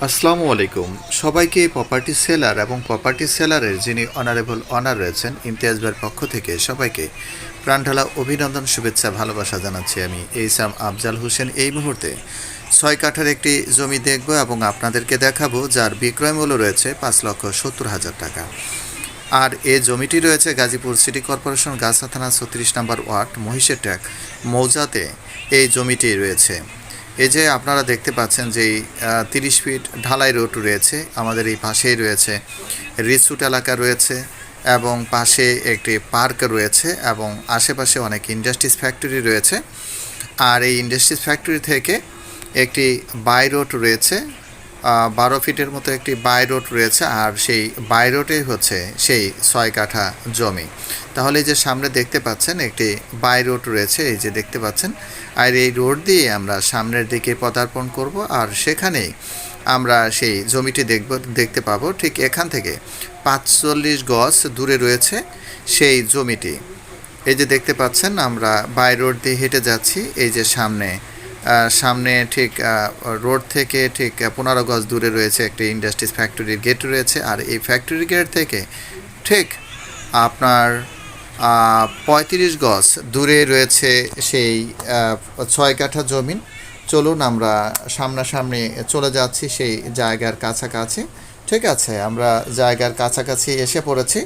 আসসালামু আলাইকুম। সবাইকে প্রপার্টি সেলার এবং প্রপার্টি সেলারের যিনি অনারেবল অনার রয়েছেন, ইমতিয়াজ ভাইয়ের পক্ষ থেকে সবাইকে প্রাণঢালা অভিনন্দন, শুভেচ্ছা, ভালোবাসা জানাচ্ছি আমি এইসাম আফজাল হোসেন। এই মুহূর্তে ছয় কাঠার একটি জমি দেখব এবং আপনাদেরকে দেখাবো, যার বিক্রয় মূল্য রয়েছে পাঁচ লক্ষ সত্তর হাজার টাকা। আর এই জমিটি রয়েছে গাজীপুর সিটি কর্পোরেশন, গাছা থানা ছত্রিশ নম্বর ওয়ার্ড, মহিষের ট্যাক মৌজাতে। এই জমিটি রয়েছে। এই যে আপনারা দেখতে পাচ্ছেন যে তিরিশ ফিট ঢালাই রোড রয়েছে, আমাদের এই পাশেই রয়েছে রিসুট এলাকা রয়েছে এবং পাশে একটি পার্ক রয়েছে এবং আশেপাশে অনেক ইন্ডাস্ট্রিজ ফ্যাক্টরি রয়েছে। আর এই ইন্ডাস্ট্রিজ ফ্যাক্টরি থেকে একটি বাই রোড রয়েছে বারো ফিটের মতো একটি বাই রোড রয়েছে, আর সেই বাই রোডে হচ্ছে সেই ছয় কাঠা জমি। তাহলে যে সামনে দেখতে পাচ্ছেন, একটি বাই রোড রয়েছে, এই যে দেখতে পাচ্ছেন। আর এই রোড দিয়ে আমরা সামনের দিকে পদার্পণ করব, আর সেখানেই আমরা সেই জমিটি দেখব, দেখতে পাবো। ঠিক এখান থেকে পাঁচচল্লিশ গজ দূরে রয়েছে সেই জমিটি। এই যে দেখতে পাচ্ছেন, আমরা বাই রোড দিয়ে হেঁটে যাচ্ছি, এই যে সামনে সামনে ঠিক রোড থেকে ঠিক পনেরো গজ দূরে রয়েছে একটি ইন্ডাস্ট্রিজ ফ্যাক্টরির গেট রয়েছে। আর এই ফ্যাক্টরি গেট থেকে ঠিক আপনার পঁয়ত্রিশ গজ দূরে রয়েছে সেই ছয় কাঠা জমিন চলুন আমরা সামনাসামনি চলে যাচ্ছি সেই জায়গার কাছাকাছি। ঠিক আছে, আমরা জায়গার কাছাকাছি এসে পড়েছি।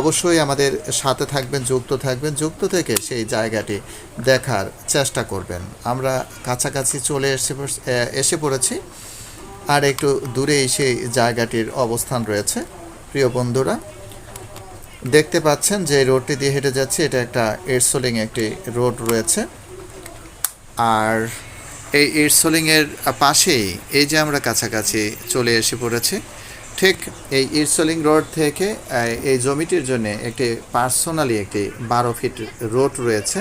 অবশ্যই আমাদের সাথে থাকবেন, যুক্ত থাকবেন, যুক্ত থেকে সেই জায়গাটি দেখার চেষ্টা করবেন। আমরা কাছাকাছি চলে এসে এসে পড়েছি। আর একটু দূরেই সেই জায়গাটির অবস্থান রয়েছে। প্রিয় বন্ধুরা, দেখতে পাচ্ছেন যে রোডটি দিয়ে হেঁটে যাচ্ছে, এটা একটা এরসোলিং একটি রোড রয়েছে। আর এই এরসোলিংয়ের পাশেই এই যে আমরা কাছাকাছি চলে এসে পড়েছি ঠিক এই ইরসোলিং রোড থেকে, এই জমিটির জন্য একটি পার্সোনালি একটি বারো ফিট রোড রয়েছে।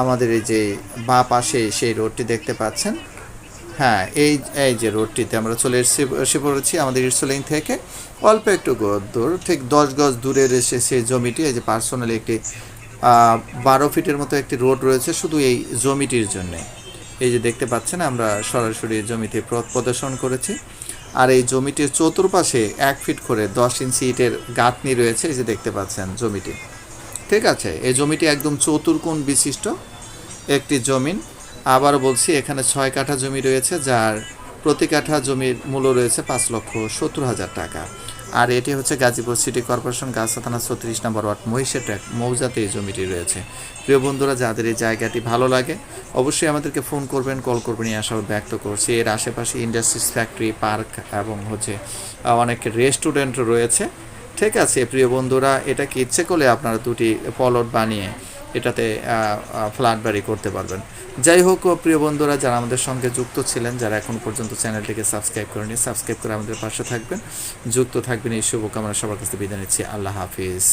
আমাদের এই যে বা পাশে সেই রোডটি দেখতে পাচ্ছেন। হ্যাঁ এই এই যে রোডটিতে আমরা চলে এসে এসে পড়েছি আমাদের ইরসোলিং থেকে। অল্প একটু দূর, ঠিক দশ গজ দূরে রয়েছে সেই জমিটি, এই যে পার্সোনালি একটি বারো ফিটের মতো একটি রোড রয়েছে শুধু এই জমিটির জন্যে। এই যে দেখতে পাচ্ছেন, আমরা সরাসরি জমিতে পথ প্রদর্শন করেছি। আর এই জমিটির চতুর্পাশে এক ফিট করে দশ ইঞ্চি ইটের গাঁথনি রয়েছে, এই যে দেখতে পাচ্ছেন জমিটি। ঠিক আছে, এই জমিটি একদম চতুর্কোণ বিশিষ্ট একটি জমিন। আবার বলছি, এখানে ছয় কাঠা জমি রয়েছে, যার প্রতি কাঠা জমির মূল্য রয়েছে পাঁচ লক্ষ সত্তর হাজার টাকা। আর এটি হচ্ছে গাজীপুর সিটি কর্পোরেশন গাছা থানা ছত্রিশ নম্বর ওয়ার্ড, মহিষের ট্র্যাক। মৌজাতে এই জমিটি রয়েছে। প্রিয় বন্ধুরা, যাদের এই জায়গাটি ভালো লাগে, অবশ্যই আমাদেরকে ফোন করবেন, কল করবেন, এই আশা ব্যক্ত করছি। এর আশেপাশে ইন্ডাস্ট্রিজ ফ্যাক্টরি, পার্ক এবং হচ্ছে অনেক রেস্টুরেন্ট রয়েছে। ঠিক আছে, প্রিয় বন্ধুরা এটাকে ইচ্ছে করলে আপনারা দুটি পলট বানিয়ে এটাতে ফ্ল্যাট বাড়ি করতে পারবেন। যাই হোক, প্রিয় বন্ধুরা, যারা আমাদের সঙ্গে যুক্ত ছিলেন, যারা এখন পর্যন্ত চ্যানেলটিকে সাবস্ক্রাইব করেনি সাবস্ক্রাইব করে আমাদের পাশে থাকবেন। যুক্ত থাকবেন এই শুভকামনা, সবার কাছে বিদায় নিচ্ছি। আল্লাহ হাফিজ।